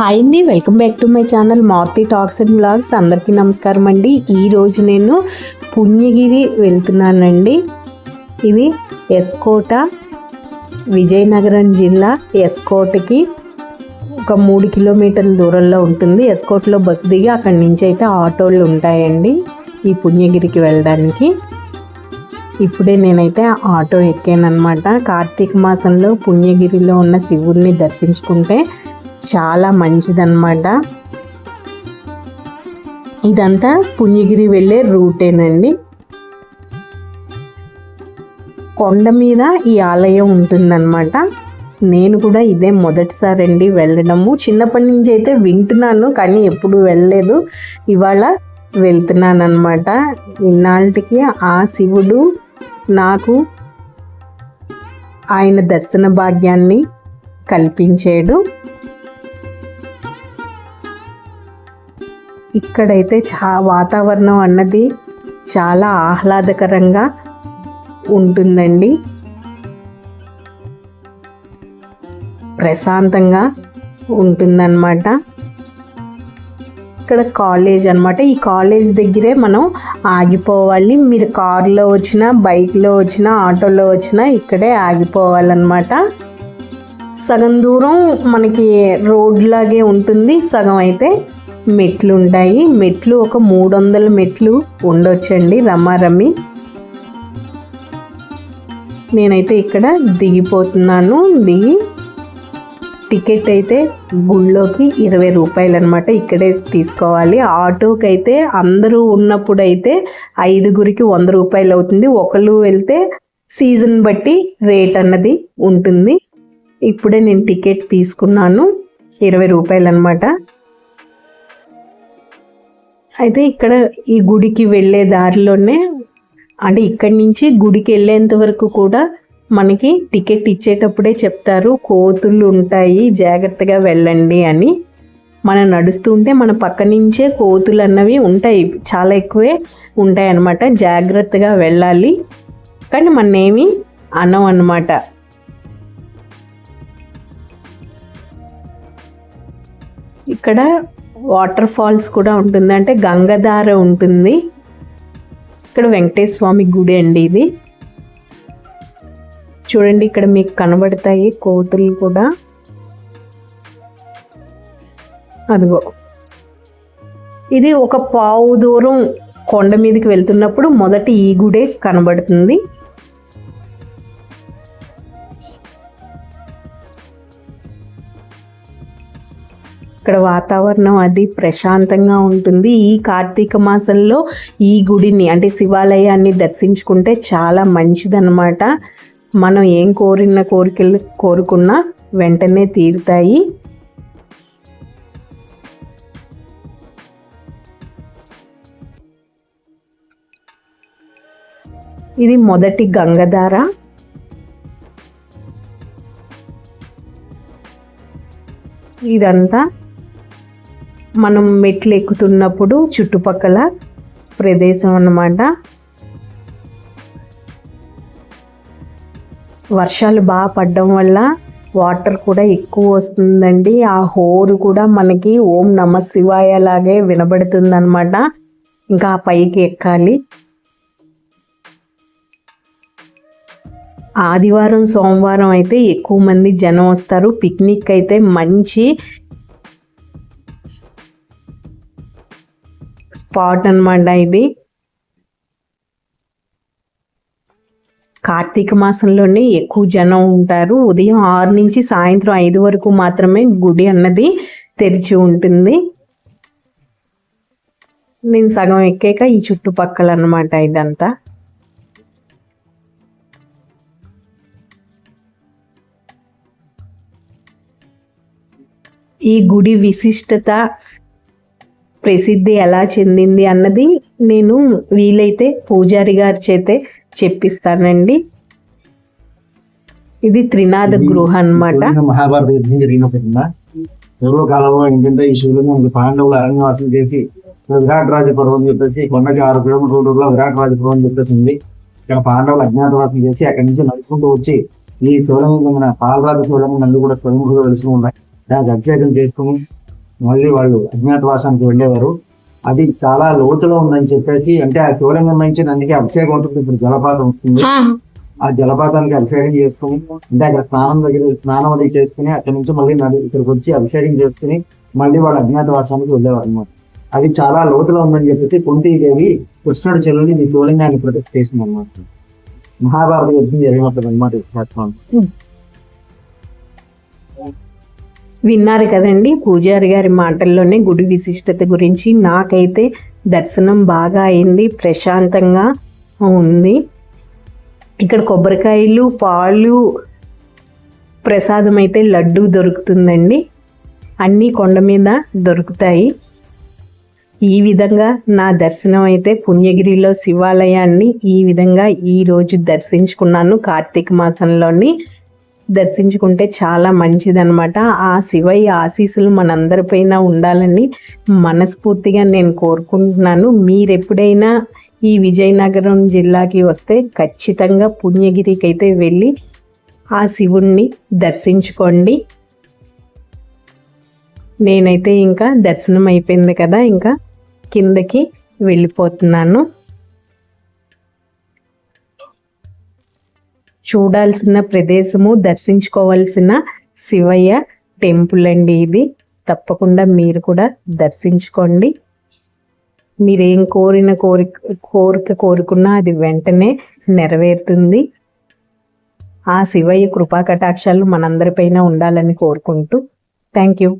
Hi అండి welcome back to my channel Maruthi talks and blogs అందరికీ నమస్కారం అండి. ఈరోజు నేను పుణ్యగిరి వెళ్తున్నానండి. ఇది ఎస్కోట విజయనగరం జిల్లా ఎస్కోటకి ఒక మూడు కిలోమీటర్ల దూరంలో ఉంటుంది. ఎస్కోట్లో బస్సు దిగి అక్కడి నుంచి అయితే ఆటోలు ఉంటాయండి ఈ పుణ్యగిరికి వెళ్ళడానికి. ఇప్పుడే నేనైతే ఆటో ఎక్కానమాట కార్తీక మాసంలో పుణ్యగిరిలో ఉన్న శివుడిని దర్శించుకుంటే చాలా మంచిదన్నమాట. ఇదంతా పుణ్యగిరి వెళ్ళే రూటేనండి. కొండ మీద ఈ ఆలయం ఉంటుందన్నమాట. నేను కూడా ఇదే మొదటిసారి అండి వెళ్ళడము. చిన్నప్పటి నుంచి అయితే వింటున్నాను కానీ ఎప్పుడు వెళ్ళలేదు. ఇవాళ వెళ్తున్నాను అనమాట ఇన్నాళ్ళకి ఆ శివుడు నాకు ఆయన దర్శన భాగ్యాన్ని కల్పించాడు. ఇక్కడైతే చా వాతావరణం అన్నది చాలా ఆహ్లాదకరంగా ఉంటుందండి. ప్రశాంతంగా ఉంటుందన్నమాట. ఇక్కడ కాలేజ్ అనమాట ఈ కాలేజ్ దగ్గరే మనం ఆగిపోవాలి. మీరు కారులో వచ్చినా బైక్లో వచ్చినా ఆటోలో వచ్చినా ఇక్కడే ఆగిపోవాలన్నమాట. సగం దూరం మనకి రోడ్ లాగే ఉంటుంది. సగం అయితే మెట్లు ఉంటాయి మెట్లు ఒక మూడు వందల మెట్లు ఉండొచ్చండి. రమారమి నేనైతే ఇక్కడ దిగిపోతున్నాను. దిగి టికెట్ అయితే గుళ్ళోకి ఇరవై రూపాయలు అనమాట ఇక్కడే తీసుకోవాలి. ఆటోకి అయితే అందరూ ఉన్నప్పుడు అయితే ఐదుగురికి వంద రూపాయలు అవుతుంది ఒకళ్ళు వెళ్తే సీజన్ బట్టి రేట్ అన్నది ఉంటుంది. ఇప్పుడే నేను టికెట్ తీసుకున్నాను. ఇరవై రూపాయలు అనమాట అయితే ఇక్కడ ఈ గుడికి వెళ్ళే దారిలోనే అంటే ఇక్కడి నుంచి గుడికి వెళ్ళేంత వరకు కూడా మనకి టికెట్ ఇచ్చేటప్పుడే చెప్తారు కోతులు ఉంటాయి జాగ్రత్తగా వెళ్ళండి అని. మనం నడుస్తుంటే మన పక్క నుంచే కోతులు అన్నవి ఉంటాయి చాలా ఎక్కువే ఉంటాయి అన్నమాట జాగ్రత్తగా వెళ్ళాలి. కానీ మన్నేమి అనం అన్నమాట. ఇక్కడ వాటర్ ఫాల్స్ కూడా ఉంటుంది. అంటే గంగధార ఉంటుంది. ఇక్కడ వెంకటేశ్వర స్వామి గుడి అండి ఇది. చూడండి ఇక్కడ మీకు కనబడతాయి కోతులు కూడా. అదిగో. ఇది ఒక పావు దూరం కొండ మీదకి వెళ్తున్నప్పుడు మొదటి ఈ గుడే కనబడుతుంది. ఇక్కడ వాతావరణం అది ప్రశాంతంగా ఉంటుంది. ఈ కార్తీక మాసంలో ఈ గుడిని అంటే శివాలయాన్ని దర్శించుకుంటే చాలా మంచిదన్నమాట. మనం ఏం కోరిన కోరికలు కోరుకున్నా వెంటనే తీరుతాయి. ఇది మొదటి గంగధార. ఇదంతా మనం మెట్లు ఎక్కుతున్నప్పుడు చుట్టుపక్కల ప్రదేశం అన్నమాట. వర్షాలు బాగా పడడం వల్ల వాటర్ కూడా ఎక్కువ వస్తుందండి. ఆ హోరు కూడా మనకి ఓం నమ శివాయ లాగే వినబడుతుంది అనమాట ఇంకా ఆ పైకి ఎక్కాలి. ఆదివారం సోమవారం అయితే ఎక్కువ మంది జనం వస్తారు. పిక్నిక్ అయితే మంచి స్పాట్ అనమాట ఇది. కార్తీక మాసంలోనే ఎక్కువ జనం ఉంటారు. ఉదయం ఆరు నుంచి సాయంత్రం ఐదు వరకు మాత్రమే గుడి అన్నది తెరిచి ఉంటుంది. నేను సగం ఎక్కాక ఈ చుట్టుపక్కల అనమాట ఇదంతా. ఈ గుడి విశిష్టత ప్రసిద్ధి ఎలా చెందింది అన్నది నేను వీలైతే పూజారి గారి చేతే చెప్పిస్తానండి. ఇది త్రినాథ గృహ అన్నమాట. మహాభారత యుద్ధం జరిగినప్పుడు పూర్వకాలంలో ఏంటంటే ఈ శివులు మనకి పాండవులు అరణ్యవాసం చేసి విరాట్ రాజపురం చెప్పేసి కొండకి ఆరు కిలోమీటర్ల దూరంలో విరాట్ రాజపురం చెప్పేసి ఉంది. ఇక్కడ పాండవులు అజ్ఞాతవాసం చేసి అక్కడి నుంచి నడుచుకుంటూ వచ్చి ఈ శివలింగం పాలరాజు శివలింగం నందు కూడా స్వయంగా వెలుసు ఉన్నాయి దానికి అభిషేకం చేసుకుని మళ్ళీ వాళ్ళు అజ్ఞాతవాసానికి వెళ్ళేవారు. అది చాలా లోతులో ఉందని చెప్పేసి అంటే ఆ శివలింగం నుంచి అందుకే అభిషేకం ఉంటుంది. ఇప్పుడు జలపాతం వస్తుంది. ఆ. జలపాతానికి అభిషేకం చేసుకుని అంటే అక్కడ స్నానం దగ్గర స్నానం అది చేసుకుని అక్కడ నుంచి మళ్ళీ నది ఇక్కడికి వచ్చి అభిషేకం చేసుకుని మళ్ళీ వాళ్ళ అజ్ఞాతవాసానికి వెళ్ళేవారు అనమాట అది చాలా లోతులో ఉందని చెప్పేసి కుంతీదేవి కృష్ణుడి చెల్లుని ఈ శివలింగాన్ని ప్రొటెక్ట్ చేసింది అనమాట మహాభారత యుద్ధం జరిగినప్పుడు అనమాట విన్నారు కదండి. పూజారి గారి మాటల్లోనే గుడి విశిష్టత గురించి నాకైతే దర్శనం బాగా అయింది ప్రశాంతంగా ఉంది. ఇక్కడ కొబ్బరికాయలు పాలు ప్రసాదం అయితే లడ్డు దొరుకుతుందండి. అన్నీ కొండ మీద దొరుకుతాయి. ఈ విధంగా నా దర్శనం అయితే పుణ్యగిరిలో శివాలయాన్ని ఈ విధంగా ఈరోజు దర్శించుకున్నాను కార్తీక మాసంలోని. దర్శించుకుంటే చాలా మంచిదన్నమాట. ఆ శివయ్య ఆశీస్సులు మనందరిపైన ఉండాలని మనస్ఫూర్తిగా నేను కోరుకుంటున్నాను. మీరు ఎప్పుడైనా ఈ విజయనగరం జిల్లాకి వస్తే ఖచ్చితంగా పుణ్యగిరికి అయితే వెళ్ళి ఆ శివుణ్ణి దర్శించుకోండి. నేనైతే ఇంకా దర్శనం అయిపోయింది కదా ఇంకా కిందకి వెళ్ళిపోతున్నాను. చూడాల్సిన ప్రదేశము దర్శించుకోవాల్సిన శివయ్య టెంపుల్ అండి ఇది. తప్పకుండా మీరు కూడా దర్శించుకోండి. మీరేం కోరిన కోరిక కోరిక కోరుకున్నా అది వెంటనే నెరవేరుతుంది. ఆ శివయ్య కృపా కటాక్షాలు మనందరిపైన ఉండాలని కోరుకుంటూ థ్యాంక్ యూ.